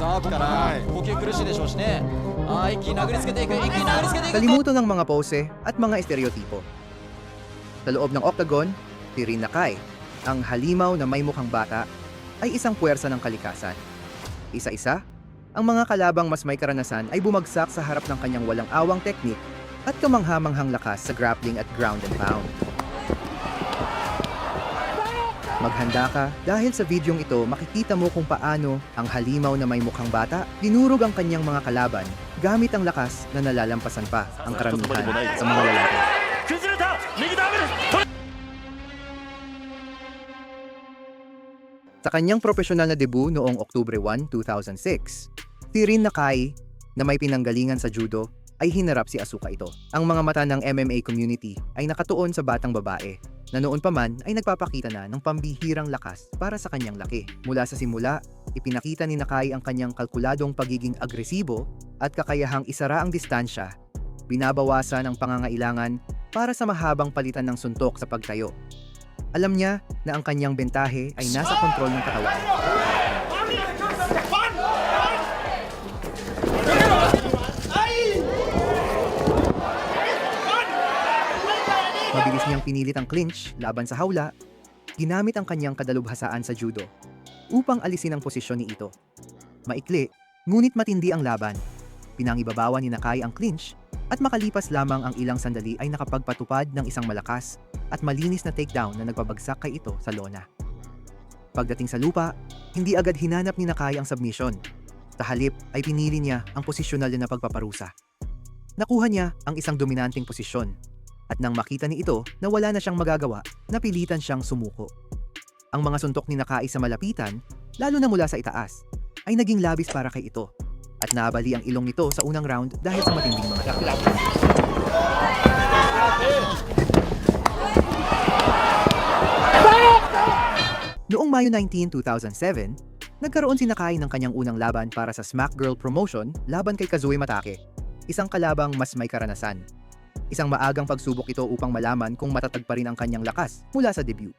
ザーブから呼吸苦しいでしょうしねあー一気に殴りつけていく一気に殴りつけていく Kalimutan ng mga pose at mga estereotipo. Sa loob ng octagon, si Rin Nakai, ang halimaw na may mukhang bata, ay isang puwersa ng kalikasan. Isa-isa, ang mga kalabang mas may karanasan ay bumagsak sa harap ng kanyang walang awang teknik at kamanghamanghang lakas sa grappling at ground and pound. Maghanda ka dahil sa videong ito makikita mo kung paano ang halimaw na may mukhang bata dinurog ang kanyang mga kalaban gamit ang lakas na nalalampasan pa ang karamihan sa mga lalaki. Sa kanyang profesional na debut noong Oktubre 1, 2006, si Rin Nakai na may pinanggalingan sa judo ay hinarap si Asuka ito. Ang mga mata ng MMA community ay nakatuon sa batang babae na noon pa man ay nagpapakita na ng pambihirang lakas para sa kanyang laki. Mula sa simula, ipinakita ni Nakai ang kanyang kalkuladong pagiging agresibo at kakayahang isara ang distansya, binabawasan ang pangangailangan para sa mahabang palitan ng suntok sa pagtayo. Alam niya na ang kanyang bentahe ay nasa kontrol ng katawan. Niyang pinilit ang clinch laban sa hawla, ginamit ang kanyang kadalubhasaan sa judo upang alisin ang posisyon ni Ito. Maikli, ngunit matindi ang laban. Pinangibabawan ni Nakai ang clinch at makalipas lamang ang ilang sandali ay nakapagpatupad ng isang malakas at malinis na takedown na nagpabagsak kay ito sa lona. Pagdating sa lupa, hindi agad hinanap ni Nakai ang submission. Sa halip ay pinili niya ang posisyonal na pagpaparusa. Nakuha niya ang isang dominanteng posisyon at nang makita ni ito na wala na siyang magagawa, napilitan siyang sumuko. Ang mga suntok ni Nakai sa malapitan, lalo na mula sa itaas, ay naging labis para kay ito at naabali ang ilong nito sa unang round dahil sa matinding mga dakla. Noong Mayo 19, 2007, nagkaroon si Nakai ng kanyang unang laban para sa Smack Girl promotion laban kay Kazue Matake, isang kalabang mas may karanasan. Isang maagang pagsubok ito upang malaman kung matatag pa rin ang kanyang lakas mula sa debut.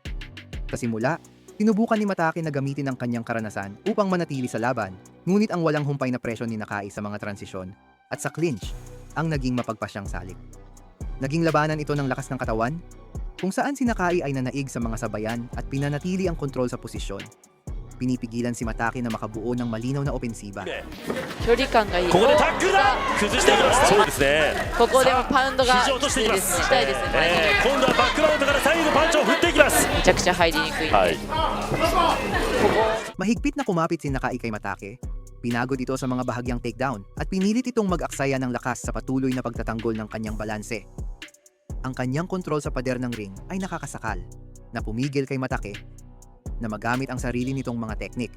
Sa simula, sinubukan ni Matake na gamitin ang kanyang karanasan upang manatili sa laban, ngunit ang walang humpay na presyon ni Nakai sa mga transisyon at sa clinch ang naging mapagpasyang salik. Naging labanan ito ng lakas ng katawan, kung saan si Nakai ay nanaig sa mga sabayan at pinanatili ang kontrol sa posisyon Pinipigilan si Matake na makabuo ng malinaw na opensiba. 距離感がいいここでタックルだ崩していきますそうですねここでもパウンドが肘を落としていきまいいですすねしたいですね、えー今度はバックマウントから左右のパンチを振っていきますめちゃくちゃ入りにくいんで、はいここ Mahigpit na kumapit si Nakai kay Matake. Pinagod ito sa mga bahagyang takedown at pinilit itong mag-aksaya ng lakas sa patuloy na pagtatanggol ng kanyang balanse. Ang kanyang kontrol sa pader ng ring ay nakakasakal na pumigil kay Matake na magamit ang sarili nitong mga teknik.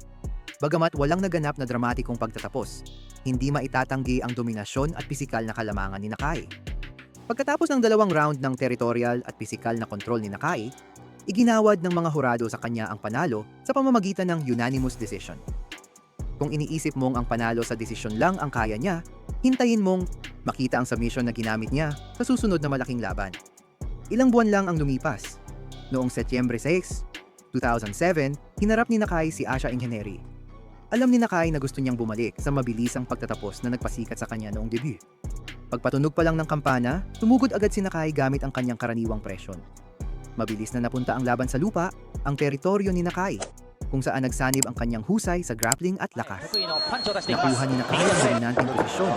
Bagamat walang naganap na dramatikong pagtatapos, hindi maitatanggi ang dominasyon at pisikal na kalamangan ni Nakai. Pagkatapos ng dalawang round ng territorial at pisikal na kontrol ni Nakai, iginawad ng mga hurado sa kanya ang panalo sa pamamagitan ng unanimous decision. Kung iniisip mong ang panalo sa desisyon lang ang kaya niya, hintayin mong makita ang submission na ginamit niya sa susunod na malaking laban. Ilang buwan lang ang lumipas. Noong Setyembre 6, 2007, hinarap ni Nakai si Asha Ingenieri. Alam ni Nakai na gusto niyang bumalik sa mabilisang pagtatapos na nagpasikat sa kanya noong debut. Pagpatunog pa lang ng kampana, tumugod agad si Nakai gamit ang kanyang karaniwang presyon. Mabilis na napunta ang laban sa lupa, ang teritoryo ni Nakai, kung saan nagsanib ang kanyang husay sa grappling at lakas. Nakuha ni Nakai ang dominanteng posisyon.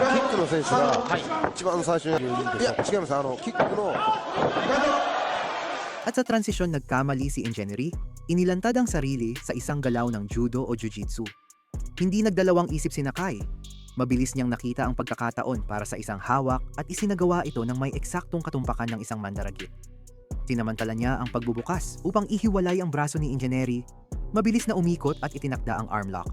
At sa transisyon nagkamali si Engineery inilantad ang sarili sa isang galaw ng judo o jiu-jitsu. Hindi nagdalawang isip si Nakai. Mabilis niyang nakita ang pagkakataon para sa isang hawak at isinagawa ito ng may eksaktong katumpakan ng isang mandaragit. Sinamantala niya ang pagbubukas upang ihiwalay ang braso ni Enginery. Mabilis na umikot at itinakda ang arm lock.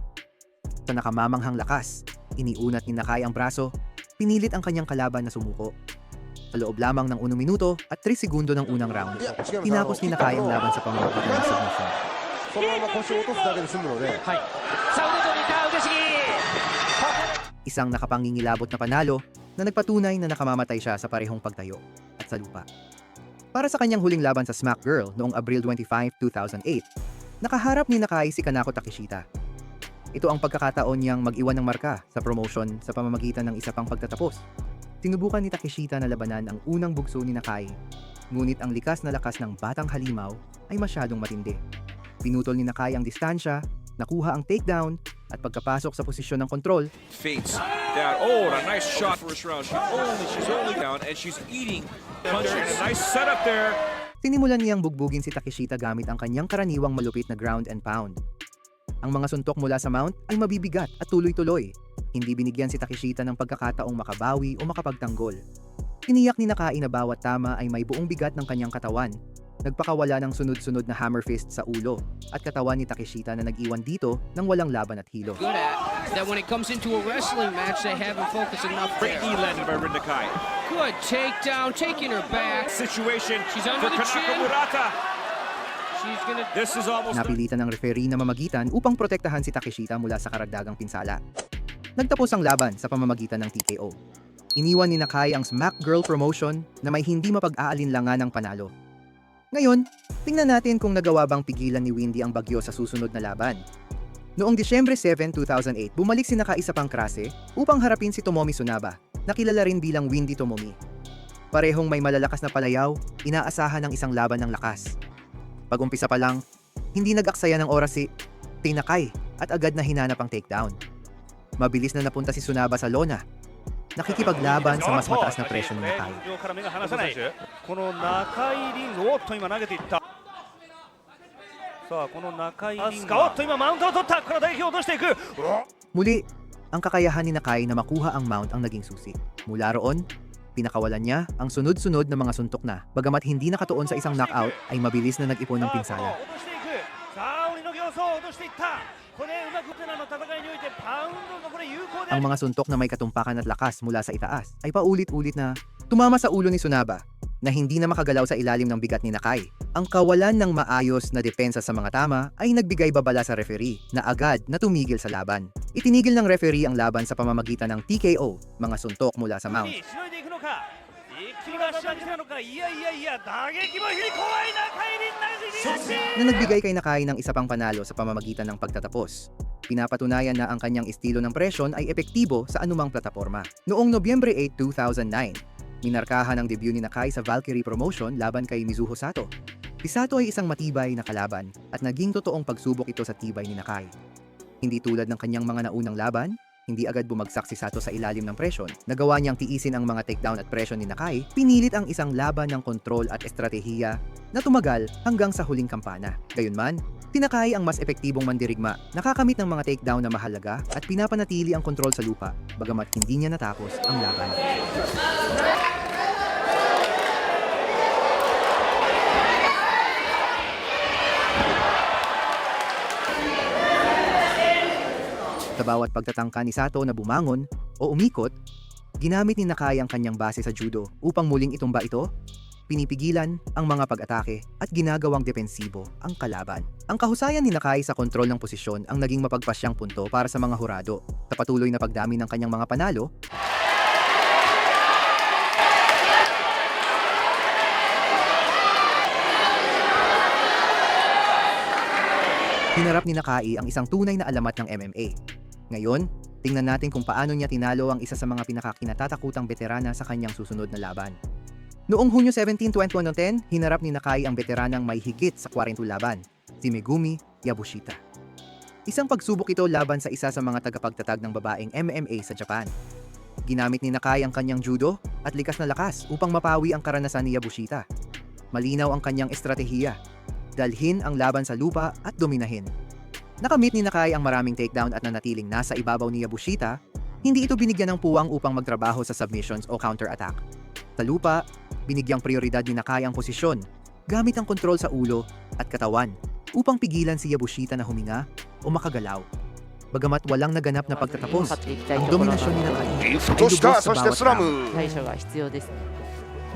Sa nakamamanghang lakas, iniunat ni Nakai ang braso, pinilit ang kanyang kalaban na sumuko Sa loob lamang ng unang minuto at 3 segundo ng unang round, いや違いますあの tinapos キ ni ック Nakai ang の laban sa pamamagitan ng submission. そのまま腰を落とすだけで済むのではいさあ腕と似た腕しぎ Isang nakapangingilabot na panalo na nagpatunay na nakamamatay siya sa parehong pagtayo at sa lupa. Para sa kanyang huling laban sa Smack Girl noong Abril 25, 2008, nakaharap ni Nakai si Kanako Takeshita. Ito ang pagkakataon niyang mag-iwan ng marka sa promotion sa pamamagitan ng isa pang pagtatapos. Sinubukan ni Takeshita na labanan ang unang bugso ni Nakai, ngunit ang likas na lakas ng batang halimaw ay masyadong matindi. Pinutol ni Nakai ang distansya, nakuha ang takedown, at pagkapasok sa posisyon ng kontrol, Fates down. Oh, a nice shot first round. She only, she's only down, and she's eating punches. And a nice setup there. Sinimulan niyang bugbugin si Takeshita gamit ang kanyang karaniwang malupit na ground and pound. Ang mga suntok mula sa mount ay mabibigat at tuloy-tuloy. Hindi binigyan si Takeshita ng pagkakataong makabawi o makapagtanggol. Tiniyak ni Nakai na bawat tama ay may buong bigat ng kanyang katawan. Nagpakawala ng sunod-sunod na hammer fist sa ulo at katawan ni Takeshita na nag-iwan dito ng walang laban at hilo. good at that when it comes into a wrestling match, they haven't focused enough Great there. knee landed by Rin Nakai. Good takedown, taking her back. Situation She's for under the Kanaka chin. Murata. She's gonna This is almost Napilitan ng referee na mamagitan upang protektahan si Takeshita mula sa karagdagang pinsala. Nagtapos ang laban sa pamamagitan ng TKO. Iniwan ni Nakai ang Smack Girl promotion na may hindi mapag-aalinlangan ng panalo. Ngayon, tingnan natin kung nagawa bang pigilan ni Windy ang bagyo sa susunod na laban. Noong Disyembre 7, 2008, bumalik si Nakai sa pangkrase upang harapin si Tomomi Sunaba, na kilala rin bilang Windy Tomomi. Parehong may malalakas na palayaw, inaasahan ng isang laban ng lakas. Pag-umpisa pa lang, hindi nag-aksaya ng oras si Tinakay at agad na hinanap ang takedown Mabilis na napunta si Sunaba sa lona. Nakikipaglaban sa mas mataas na presyo ni Nakai. 上から目が離せないこの中井リングおっと今投げていったさあこの中井リングおっと今マウントを取ったこれは打撃を落としていく Muli, ang kakayahan ni Nakai na makuha ang mount ang naging susi. Mula roon, pinakawalan niya ang sunod-sunod na mga suntok na, bagamat hindi nakatuon sa isang knockout, ay mabilis na nag-ipon ng さあ pinsala. Ang mga suntok na may katumpakan at lakas mula sa itaas ay paulit-ulit na tumama sa ulo ni Sunaba na hindi na makagalaw sa ilalim ng bigat ni Nakai. Ang kawalan ng maayos na depensa sa mga tama ay nagbigay babala sa referee na agad na tumigil sa laban. Itinigil ng referee ang laban sa pamamagitan ng TKO, mga suntok mula sa mount. しのいでいくのか一気に足上げなのかいやいやいや打撃も非常に怖い中入りになりna nagbigay kay Nakai ng isa pang panalo sa pamamagitan ng pagtatapos. Pinapatunayan na ang kanyang estilo ng presyon ay epektibo sa anumang plataforma. Noong Nobyembre 8, 2009, minarkahan ang debut ni Nakai sa Valkyrie promotion laban kay Mizuho Sato. Si Sato ay isang matibay na kalaban at naging totoong pagsubok ito sa tibay ni Nakai. Hindi tulad ng kanyang mga naunang laban, hindi agad bumagsak si Sato sa ilalim ng presyon. Nagawa niyang tiisin ang mga takedown at presyon ni Nakai, pinilit ang isang laban ng kontrol at estratehiya na tumagal hanggang sa huling kampana. Gayunman, tinakay ang mas epektibong mandirigma, nakakamit ng mga takedown na mahalaga at pinapanatili ang kontrol sa lupa, bagamat hindi niya natapos ang laban. Sa bawat pagtatangka ni Sato na bumangon o umikot, ginamit ni Nakai ang kanyang base sa judo upang muling itumba ito pinipigilan ang mga pag-atake at ginagawang depensibo ang kalaban. Ang kahusayan ni Nakai sa kontrol ng posisyon ang naging mapagpasyang punto para sa mga hurado. Sa patuloy na pagdami ng kanyang mga panalo, hinarap ni Nakai ang isang tunay na alamat ng MMA. Ngayon, tingnan natin kung paano niya tinalo ang isa sa mga pinakakinatatakutang veterana sa kanyang susunod na laban. Noong Hunyo 17, 2010, hinarap ni Nakai ang veteranang may higit sa 40 laban, si Megumi Yabushita. Isang pagsubok ito laban sa isa sa mga tagapagtatag ng babaeng MMA sa Japan. Ginamit ni Nakai ang kanyang judo at likas na lakas upang mapawi ang karanasan ni Yabushita. Malinaw ang kanyang estratehiya, dalhin ang laban sa lupa at dominahin. Nakamit ni Nakai ang maraming takedown at nanatiling nasa ibabaw ni Yabushita, hindi ito binigyan ng puwang upang magtrabaho sa submissions o counter-attack. Sa lupa, binigyang prioridad ni Nakai ang posisyon, gamit ang kontrol sa ulo at katawan upang pigilan si Yabushita na huminga o makagalaw. Bagamat walang naganap na pagtatapos, ang dominasyon ni Nakai ay lubos sa bawat round.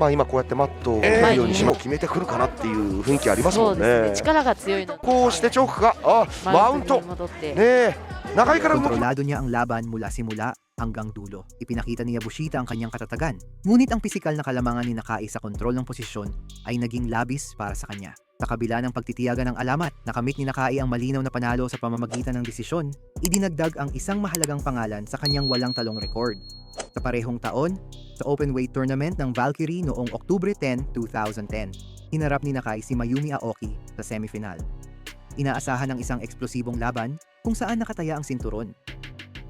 ム対処が必要ですねまあ今こうやってマットをえー見るようにも決めてくるかなっていう雰囲気ありますもそうんですねね力が強いのでこうしてチョークがあマウントマウントに戻ってねえ中井から動く Kontrolado niya ang laban mula simula hanggang dulo. Ipinakita ni Yabushita ang kanyang katatagan. Ngunit ang pisikal na kalamangan ni Nakai sa kontrol ng posisyon ay naging labis para sa kanya. Sa kabila ng pagtitiyaga ng alamat, nakamit ni Nakai ang malinaw na panalo sa pamamagitan ng desisyon, idinagdag ang isang mahalagang pangalan sa kanyang walang talong record. Sa parehong taon, sa open-weight tournament ng Valkyrie noong Oktubre 10, 2010, hinarap ni Nakai si Mayumi Aoki sa semifinal. Inaasahan ng isang eksplosibong laban kung saan nakataya ang sinturon.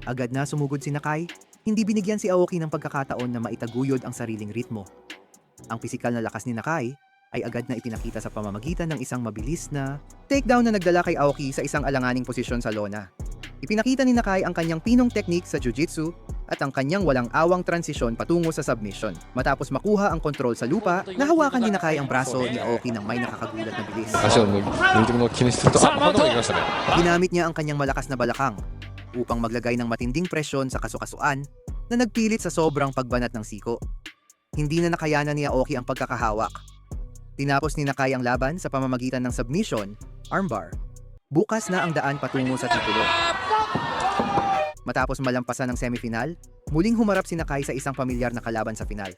Agad na sumugod si Nakai, hindi binigyan si Aoki ng pagkakataon na maitaguyod ang sariling ritmo. Ang pisikal na lakas ni Nakai ay agad na ipinakita sa pamamagitan ng isang mabilis na takedown na nagdala kay Aoki sa isang alanganing posisyon sa lona. Ipinakita ni Nakai ang kanyang pinong technique sa jiu-jitsu at ang kanyang walang awang transisyon patungo sa submission. Matapos makuha ang kontrol sa lupa, nahawakan ni Nakai ang braso ni Aoki ng may nakakagulat na bilis. Ginamit niya ang kanyang malakas na balakang upang maglagay ng matinding presyon sa kasukasuan na nagpilit sa sobrang pagbanat ng siko. Hindi na nakayanan ni Aoki ang pagkakahawak Tinapos ni Nakai ang laban sa pamamagitan ng submission, armbar. Bukas na ang daan patungo sa titulo. Matapos malampasan ng semifinal, muling humarap si Nakai sa isang pamilyar na kalaban sa final.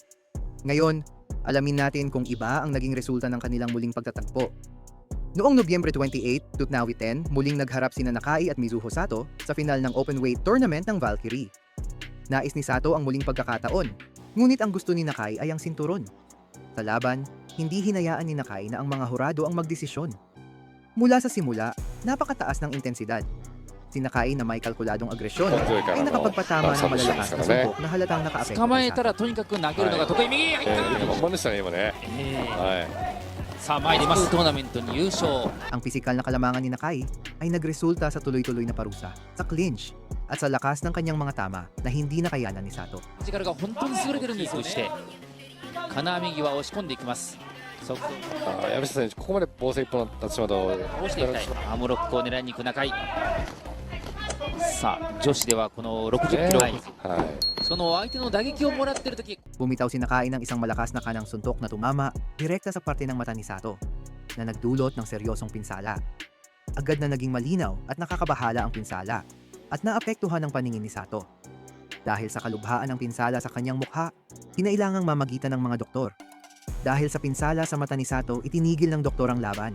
Ngayon, alamin natin kung iba ang naging resulta ng kanilang muling pagtatagpo. Noong Nobyembre 28, 2010, muling nagharap sina Nakai at Mizuho Sato sa final ng open-weight tournament ng Valkyrie. Nais ni Sato ang muling pagkakataon, ngunit ang gusto ni Nakai ay ang sinturon. Sa laban, hindi hinayaan ni Nakai na ang mga hurado ang magdesisyon. Mula sa simula, napakataas ng intensidad. Si Nakai na may kalkuladong agresyon ay nakapagpatama ng malalakas na sumpok na halatang nakaapekto sa Mainimasu Tournament Yusho. Ang pisikal na kalamangan ni Nakai ay nagresulta sa tuloy-tuloy na parusa, sa clinch, at sa lakas ng kanyang mga tama na hindi nakayanan ni Sato. 金網際押し込んでいきます速攻あー、矢部選手、ここまで防戦一本になってしまうと、押していきたいアームロックを狙いに行く中井さあ女子ではこの60キロ、はい。その相手の打撃をもらってる時 Bumitaw si Nakai ng isang malakas na kanang suntok na tumama direkta sa parte ng mata ni Sato na nagdulot ng seryosong pinsala. Agad na naging malinaw at nakakabahala ang pinsala at naapektuhan ang paningin ni Sato. Dahil sa kalubhaan ng pinsala sa kanyang mukha, kinailangang mamagitan ng mga doktor. Dahil sa pinsala sa mata ni Sato, itinigil ng doktor ang laban.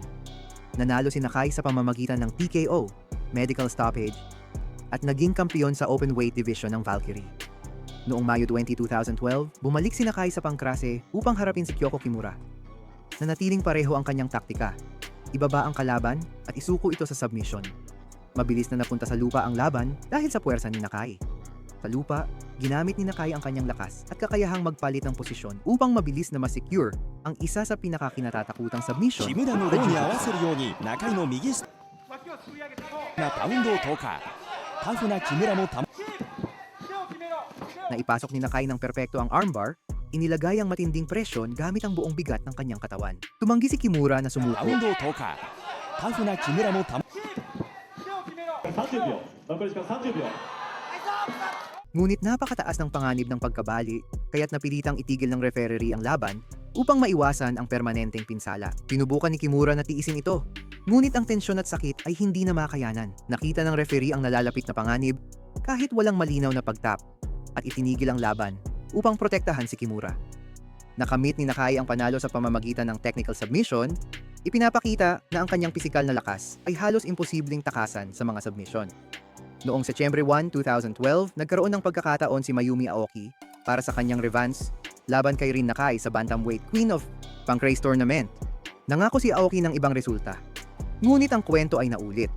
Nanalo si Nakai sa pamamagitan ng TKO, medical stoppage, at naging kampiyon sa open weight division ng Valkyrie. Noong Mayo 20, 2012, bumalik si Nakai sa pangkrase upang harapin si Kyoko Kimura. Nanatiling pareho ang kanyang taktika. Ibaba ang kalaban at isuko ito sa submission. Mabilis na napunta sa lupa ang laban dahil sa puwersa ni Nakai. Sa lupa, ginamit ni Nakai ang kanyang lakas at kakayahang magpalit ng posisyon upang mabilis na masecure ang isa sa pinakakinatatakutang submission 木村のローに合わせるように中井の右下がパウンドを投下タフな木村もた na ipasok ni Nakai ng perpekto ang armbar, inilagay ang matinding presyon gamit ang buong bigat ng kanyang katawan. Tumanggi si Kimura na パ sumuko ウンドを投下タフな木村もた Ngunit napakataas ng panganib ng pagkabali, kaya't napilitang itigil ng referee ang laban upang maiwasan ang permanenteng pinsala. Pinubukan ni Kimura na tiisin ito. Ngunit ang tensyon at sakit ay hindi na makayanan. Nakita ng referee ang nalalapit na panganib kahit walang malinaw na pagtap at itinigil ang laban upang protektahan si Kimura. Nakamit ni Nakai ang panalo sa pamamagitan ng technical submission, ipinapakita na ang kanyang pisikal na lakas ay halos imposibleng takasan sa mga submission. Noong Setyembre 1, 2012, nagkaroon ng pagkakataon si Mayumi Aoki para sa kanyang revenge laban kay Rin Nakai sa bantamweight Queen of Pancrase Tournament. Nangako si Aoki ng ibang resulta. Ngunit ang kwento ay naulit.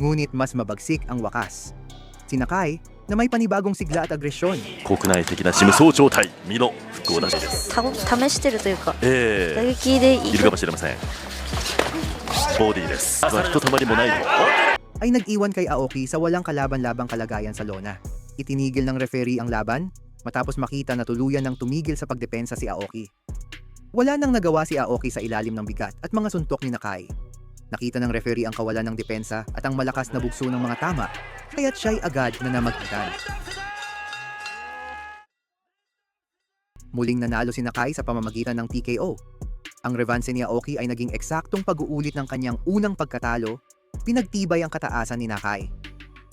Ngunit mas mabagsik ang wakas. Si Nakai na may panibagong sigla at agresyon. Kokunai teki na shimsou choutai, mino, fukou da. Tameshiteru toyuka. Eh. Dageki de iru kamoshiremasen. Body desu. Asa hitomari mo nai ay nag-iwan kay Aoki sa walang kalaban-labang kalagayan sa lona. Itinigil ng referee ang laban matapos makita na tuluyan ng tumigil sa pagdepensa si Aoki. Wala nang nagawa si Aoki sa ilalim ng bigat at mga suntok ni Nakai. Nakita ng referee ang kawalan ng depensa at ang malakas na bugso ng mga tama, kaya't siya'y agad na namagitan. Muling nanalo si Nakai sa pamamagitan ng TKO. Ang revanse ni Aoki ay naging eksaktong pag-uulit ng kanyang unang pagkatalo pinagtibay ang kataasan ni Nakai.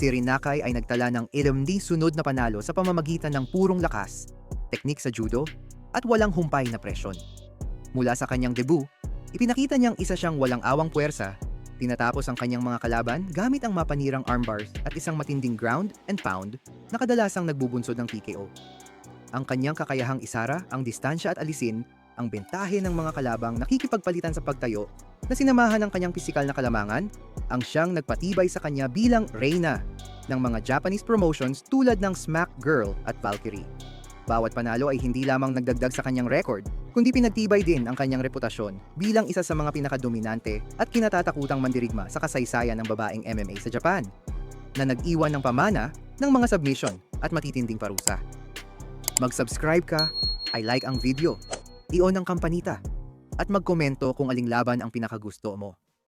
Si Rin Nakai ay nagtala ng 11 sunod na panalo sa pamamagitan ng purong lakas, teknik sa judo, at walang humpay na presyon. Mula sa kanyang debut, Ipinakita niyang isa siyang walang awang puwersa, tinatapos ang kanyang mga kalaban gamit ang mapanirang armbars at isang matinding ground and pound na kadalasang nagbubunsod ng TKO. Ang kanyang kakayahang isara ang distansya at alisin ang bentahe ng mga kalabang nakikipagpalitan sa pagtayo na sinamahan ng kanyang pisikal na kalamangan ang siyang nagpatibay sa kanya bilang reyna ng mga Japanese promotions tulad ng Smack Girl at Valkyrie. Bawat panalo ay hindi lamang nagdagdag sa kanyang record, kundi pinagtibay din ang kanyang reputasyon bilang isa sa mga pinakadominante at kinatatakutang mandirigma sa kasaysayan ng babaeng MMA sa Japan, na nag-iwan ng pamana ng mga submission at matitinding parusa. Mag-subscribe ka, i-like ang video, i-on ang kampanita, at magkomento kung aling laban ang pinakagusto mo.